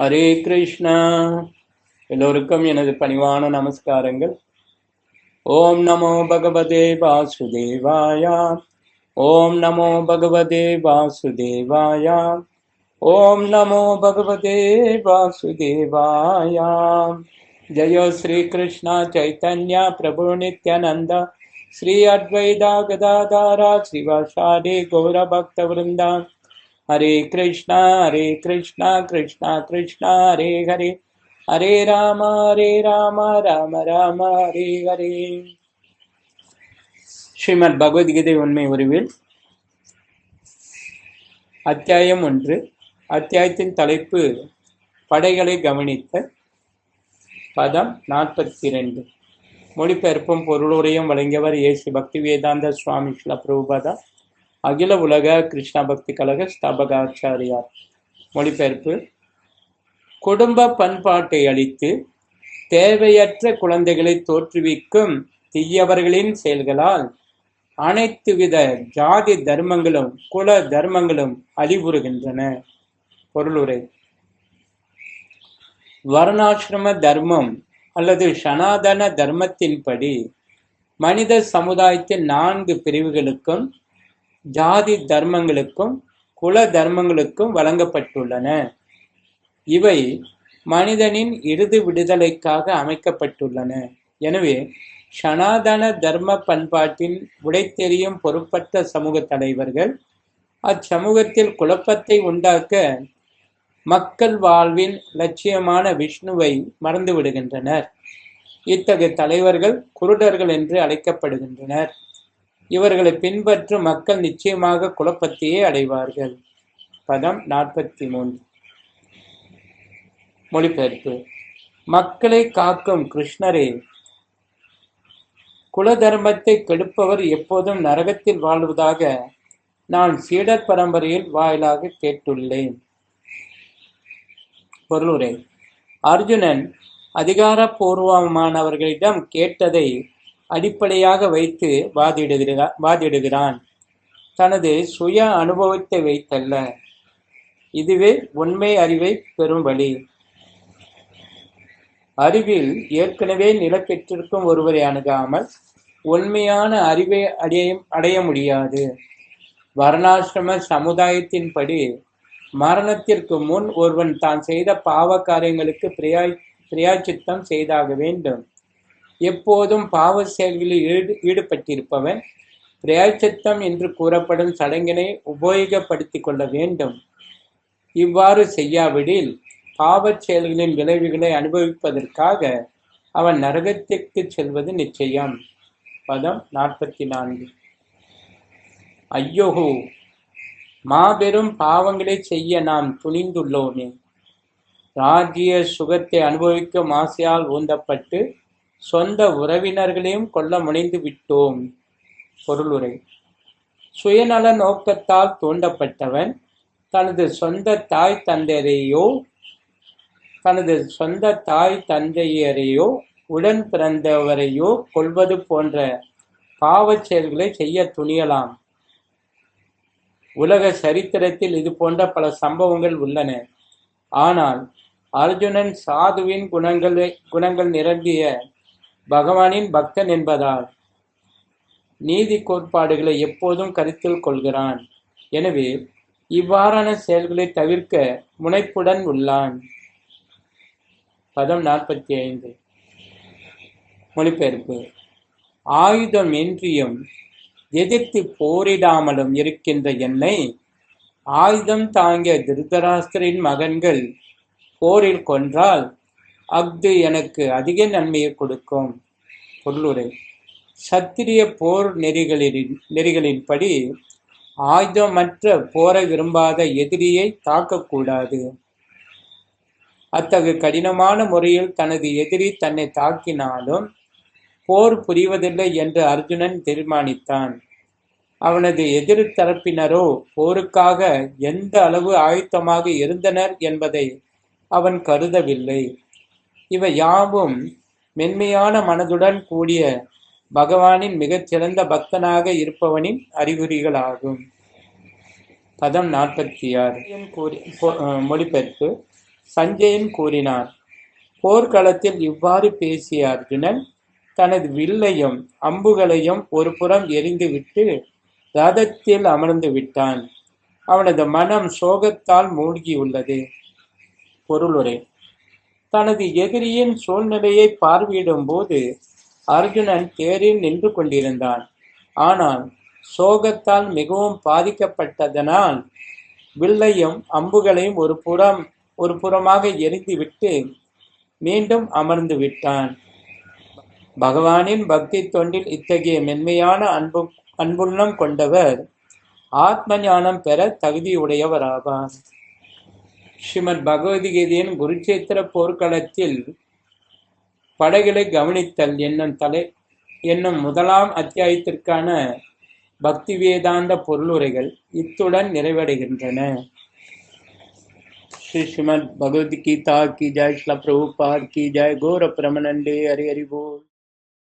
ஹரே கிருஷ்ணா. எல்லோருக்கும் எனது பணிவான நமஸ்காரங்கள். ஓம் நமோ பகவதே வாசுதேவாயா. ஓம் நமோ பகவதே வாசுதேவாயா. ஓம் நமோ பகவதே வாசுதேவாயா. ஜயோ ஸ்ரீ கிருஷ்ணா சைத்தன்யா பிரபு நித்யானந்த. ஸ்ரீ அத்வைதா கதாதாரா ஸ்ரீவாசாரி கௌர பக்த விருந்தா ஹரே கிருஷ்ணா ஹரே கிருஷ்ணா கிருஷ்ணா கிருஷ்ணா ஹரே ஹரே. ஹரே ராம ஹரே ராம ராம ராம ஹரே ஹரே. ஸ்ரீமத் பகவத்கீதை உண்மை உருவில் அத்தியாயம் ஒன்று. அத்தியாயத்தின் தலைப்பு படைகளை கவனித்த பதம் நாற்பத்தி ரெண்டு மொழிபெயர்ப்பும் பொருளுரையும் வழங்கியவர் ஏசி பக்தி வேதாந்த சுவாமி ஸ்ல பிரபுபாதா. அகில உலக கிருஷ்ண பக்தி கழக ஸ்தாபகாச்சாரியார். மொழிபெயர்ப்பு. குடும்ப பண்பாட்டை அளித்து தேவையற்ற குழந்தைகளை தோற்றுவிக்கும் தீயவர்களின் செயல்களால் அனைத்து வித ஜாதி தர்மங்களும் குல தர்மங்களும் அழிவுறுகின்றன. பொருளுரை. வர்ணாசிரம தர்மம் அல்லது சனாதன தர்மத்தின்படி மனித சமுதாயத்தின் நான்கு பிரிவுகளுக்கும் ஜாதி தர்மங்களுக்கும் குல தர்மங்களுக்கும் வழங்கப்பட்டுள்ளன. இவை மனிதனின் இறுதி விடுதலைக்காக அமைக்கப்பட்டுள்ளன. எனவே சனாதன தர்ம பண்பாட்டின் உடைத்தெறியும் பொறுப்பற்ற சமூக தலைவர்கள் அச்சமூகத்தில் குழப்பத்தை உண்டாக்க மக்கள் வாழ்வின் லட்சியமான விஷ்ணுவை மறந்து விடுகின்றனர் இத்தகைய தலைவர்கள் குருடர்கள் என்று அழைக்கப்படுகின்றனர். இவர்களை பின்பற்றும் மக்கள் நிச்சயமாக குழப்பத்தையே அடைவார்கள். பதம் நாற்பத்தி மூன்று மொழிபெயர்ப்பு. மக்களை காக்கும் கிருஷ்ணரே குல தர்மத்தை கெடுப்பவர் எப்போதும் நரகத்தில் வாழ்வதாக நான் சீடர் பரம்பரையில் வாயிலாக கேட்டுள்ளேன். பொருளுரை. அர்ஜுனன் அதிகாரப்பூர்வமானவர்களிடம் கேட்டதை அடிப்படையாக வைத்து வாதிடுகிறான் வாதிடுகிறான். தனது சுய அனுபவத்தை வைத்தல்ல. இதுவே உண்மை அறிவை பெறும் வழி. அறிவில் ஏற்கனவே நிலப்பெற்றிருக்கும் ஒருவரை அணுகாமல் உண்மையான அறிவை அடைய அடைய முடியாது. வர்ணாசிரம சமுதாயத்தின்படி மரணத்திற்கு முன் ஒருவன் தான் செய்த பாவ காரியங்களுக்கு பிரியாய் பிரியாச்சித்தம் செய்தாக வேண்டும். எப்போதும் பாவ செயல்களில் ஈடு ஈடுபட்டிருப்பவன் பிரியாச்சித்தம் என்று கூறப்படும் சடங்கினை உபயோகப்படுத்திக் கொள்ள வேண்டும். இவ்வாறு செய்யாவிடில் பாவச் செயல்களின் விளைவுகளை அனுபவிப்பதற்காக அவன் நரகத்திற்கு செல்வது நிச்சயம். பதம் நாற்பத்தி நான்கு ஐயோஹோ! மாபெரும் பாவங்களை செய்ய நாம் துணிந்துள்ளோமே. ராஜ்ய சுகத்தை அனுபவிக்கும் ஆசையால் ஊந்தப்பட்டு சொந்த உறவினர்களையும் கொல்ல முனைந்து விட்டோம். பொருளுரை சுயநல நோக்கத்தால் தூண்டப்பட்டவன் தனது சொந்த தாய் தந்தையரையோ தனது சொந்த தாய் தந்தையரையோ உடன் பிறந்தவரையோ கொள்வது போன்ற பாவச் செயல்களை செய்ய துணியலாம். உலக சரித்திரத்தில் இது போன்ற பல சம்பவங்கள் உள்ளன. ஆனால் அர்ஜுனன் சாதுவின் குணங்கள் குணங்கள் நிரம்பிய பகவானின் பக்தன் என்பதால் நீதி கோட்பாடுகளை எப்போதும் கருத்தில் கொள்கிறான். எனவே இவ்வாறான செயல்களை தவிர்க்க முனைப்புடன் உள்ளான். பதம் நாற்பத்தி ஐந்து மொழிபெயர்ப்பு. ஆயுதம் இன்றியும் எதிர்த்து போரிடாமலும் இருக்கின்ற என்னை ஆயுதம் தாங்கிய திருதராஷ்டிரின் மகன்கள் போரில் கொன்றால் அஃது எனக்கு அதிக நன்மையை கொடுக்கும். பொருளுரை சத்திரிய போர் நெறிகளின் நெறிகளின்படி ஆயுதமற்ற போரை விரும்பாத எதிரியை தாக்கக்கூடாது. அத்தகு கடினமான முறையில் தனது எதிரி தன்னை தாக்கினாலும் போர் புரிவதில்லை என்று அர்ஜுனன் தீர்மானித்தான். அவனது எதிர் தரப்பினரோ போருக்காக எந்த அளவு ஆயுத்தமாக இருந்தனர் என்பதை அவன் கருதவில்லை. இவை யாவும் மென்மையான மனதுடன் கூடிய பகவானின் மிகச்சிறந்த பக்தனாக இருப்பவனின் அறிகுறிகளாகும். பதம் நாற்பத்தி ஆறு மொழிபெயர்ப்பு. சஞ்சயன் கூறினார் போர்க்களத்தில் இவ்வாறு பேசிய அர்ஜுனன் தனது வில்லையும் அம்புகளையும் ஒரு புறம் எரிந்துவிட்டு ரதத்தில் அமர்ந்து விட்டான். அவனது மனம் சோகத்தால் மூழ்கியுள்ளது. பொருளுரை. தனது எதிரியின் சூழ்நிலையை பார்வையிடும் போது அர்ஜுனன் தேரில் நின்று கொண்டிருந்தான். ஆனால் சோகத்தால் மிகவும் பாதிக்கப்பட்டதனால் வில்லையும் அம்புகளையும் ஒரு புறம் ஒரு புறமாக எரிந்துவிட்டு மீண்டும் அமர்ந்து விட்டான். பகவானின் பக்தி தொண்டில் இத்தகைய மென்மையான அன்பு அன்புள்ளம் கொண்டவர் ஆத்ம ஞானம் பெற தகுதியுடையவராவார். ஸ்ரீமத் பகவத்கீதையின் குருச்சேத்திர போர்க்களத்தில் படைகளை கவனித்தல் என்னும் தலை என்னும் முதலாம் அத்தியாயத்திற்கான பக்தி வேதாந்த பொருளுரைகள் இத்துடன் நிறைவடைகின்றன श्री श्रीमद भगवद गीता की जय श्री प्रभुपाद की जय गौर प्रमनंदे हरि हरि बोल